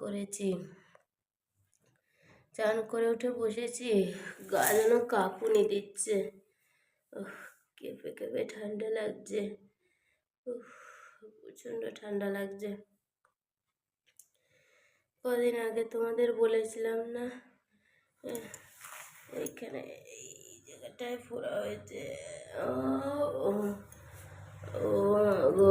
করেছি চান করে উঠে বসেছি গা যেন কাঁপুনি দিচ্ছে কেঁপে কেঁপে ঠান্ডা লাগছে প্রচণ্ড ঠান্ডা লাগছে কদিন আগে তোমাদের বলেছিলাম না এইখানে এই জায়গাটায় ফোড়া হয়েছে ও গো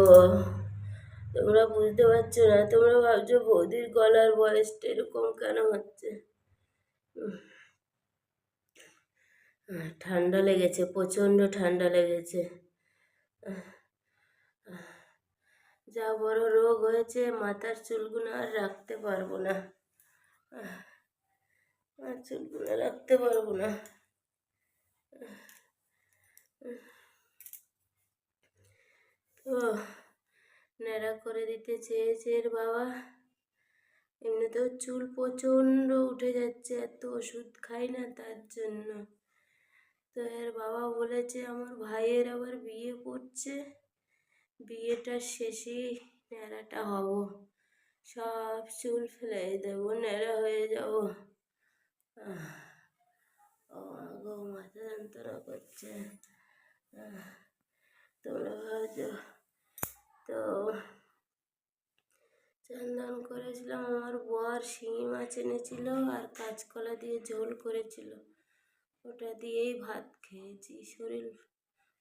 তোমরা বুঝতে পারছ না, তোমরা ভাবছ বৌদির গলার বয়সটা এরকম কেন হচ্ছে? ঠান্ডা লেগেছে, প্রচণ্ড ঠান্ডা লেগেছে। যা বড় রোগ হয়েছে, মাথার চুলগুলো আর রাখতে পারব না। আর চুলগুলো রাখতে পারব না। তো ন্যাড়া করে দিতে চেয়েছে এর বাবা। এমনিতেও চুল প্রচণ্ড উঠে যাচ্ছে, এত ওষুধ খাই না তার জন্য। তো এর বাবা বলেছে, আমার ভাইয়ের আবার বিয়ে করছে বিয়েটার শেষেই ন্যাড়াটা হব। সব চুল ফেলে দেবো, ন্যাড়া হয়ে যাব। ও গো, মাথা যন্ত্রণা করছে। তোমরা ভাবছ তো চান্দান করেছিলাম, আমার বর শিঙি মাছ এনেছিল আর কাঁচকলা দিয়ে ঝোল করেছিল। ওটা দিয়েই ভাত খেয়েছি। শরীর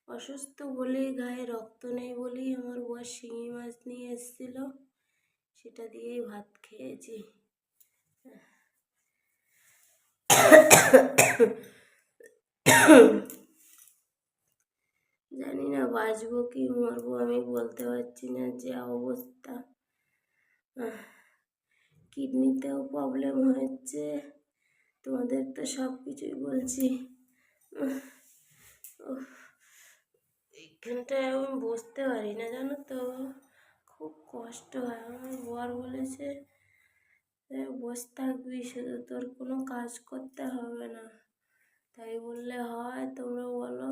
অসুস্থ বলেই, গায়ে রক্ত নেই বলেই আমার বর শিঙি মাছ নিয়ে এসেছিল। সেটা দিয়েই ভাত খেয়েছি। জানি না বাঁচবো কি, মরবো আমি বলতে পারছি না যে অবস্থা। কিডনিতেও প্রবলেম হচ্ছে তোমাদের তো সব কিছুই বলছি উফ, আমি বসতে পারি না জানো তো? খুব কষ্ট হয়। আমার বর বলেছে "এ, বসে থাকবি শুধু তোর কোনো কাজ করতে হবে না। তাই বললে হয় তোমরা বলো।